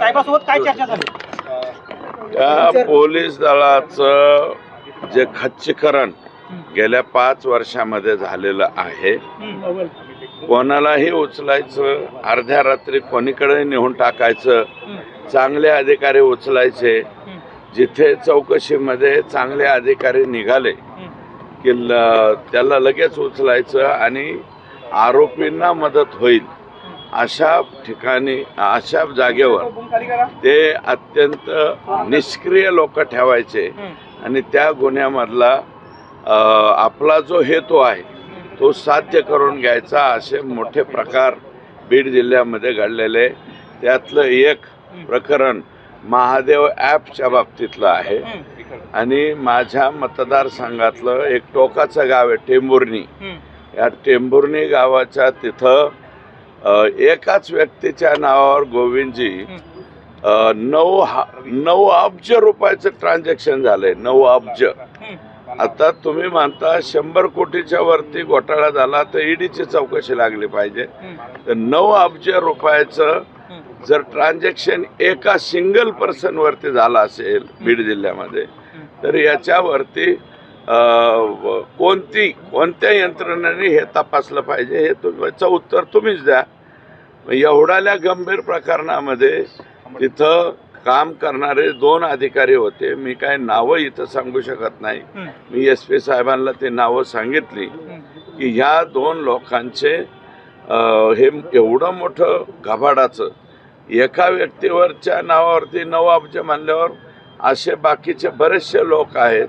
साहेबासोबत काय चर्चा झाली? त्या पोलीस दलाचं जे खच्चीकरण गेल्या पाच वर्षामध्ये झालेलं आहे कोणालाही उचलायचं अर्ध्या रात्री कोणीकडे नेऊन टाकायचं चांगले अधिकारी उचलायचे जिथे चौकशीमध्ये चांगले अधिकारी निघाले की ल- त्याला लगेच उचलायचं आणि आरोपींना मदत होईल. अशा ठिकाणी अशा जागेवर ते अत्यंत निष्क्रिय लोक ठेवायचे. आणि त्या गुन्ह्यामधला आपला जो हेतू आहे तो साध्य करून घ्यायचा असे मोठे प्रकार बीड जिल्ह्यामध्ये घडलेले. त्यातलं एक प्रकरण महादेव ॲपच्या बाबतीतलं आहे. आणि माझ्या मतदारसंघातलं एक टोकाचं गाव आहे टेंभुर्णी या टेंभुर्णी गावाच्या तिथं एकाच व्यक्तीच्या नावावर गोविंदजी नऊ हा नऊ अब्ज रुपयाचं ट्रान्झॅक्शन झालंय नऊ अब्ज. आता तुम्ही म्हणता शंभर कोटीच्या वरती घोटाळा झाला तर ईडीची चौकशी लागली पाहिजे. तर नऊ अब्ज रुपयाचं जर ट्रान्झॅक्शन एका सिंगल पर्सन वरती झालं असेल बीड जिल्ह्यामध्ये तर याच्यावरती कोणती कोणत्या यंत्रणेने हे तपासलं पाहिजे हे तुमचं उत्तर तुम्हीच द्या. एवढ्याल्या गंभीर प्रकरणामध्ये तिथं काम करणारे दोन अधिकारी होते. मी काय नावं इथं सांगू शकत नाही. मी एस पी साहेबांना ते नावं सांगितली. की ह्या दोन लोकांचे हे एवढं मोठं घबाडाचं एका व्यक्तीवरच्या नावावरती नऊ अब्ज म्हणल्यावर असे बाकीचे बरेचसे लोक आहेत.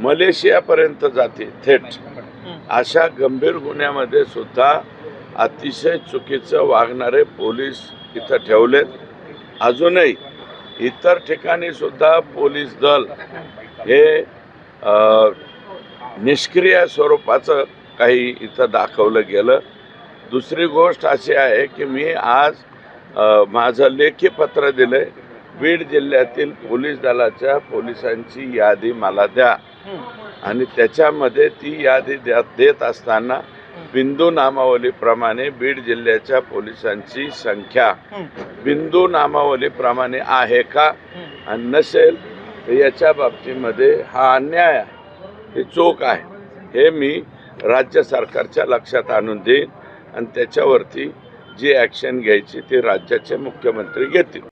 मलेशियापर्यंत जाते थेट. अशा गंभीर गुन्ह्यामध्ये सुद्धा अतिशय चुकीचं वागणारे पोलीस इथं ठेवलेत. अजूनही इतर ठिकाणी सुद्धा पोलीस दल हे निष्क्रिय स्वरूपाचं काही इथं दाखवलं गेलं. दुसरी गोष्ट अशी आहे की मी आज माझं लेखी पत्र दिलंय. बीड जिल्ह्यातील पोलीस दलाच्या पोलिसांची यादी मला द्या. आणि त्याच्यामध्ये ती यादी देत असताना बिंदू नामावलीप्रमाणे बीड जिल्ह्याच्या पोलिसांची संख्या बिंदू नामावलीप्रमाणे आहे का? आणि नसेल तर याच्या बाबतीमध्ये हा अन्याय आहे. ही चूक आहे. हे मी राज्य सरकारच्या लक्षात आणून देईन आणि त्याच्यावरती जी ॲक्शन घ्यायची ती राज्याचे मुख्यमंत्री घेतील.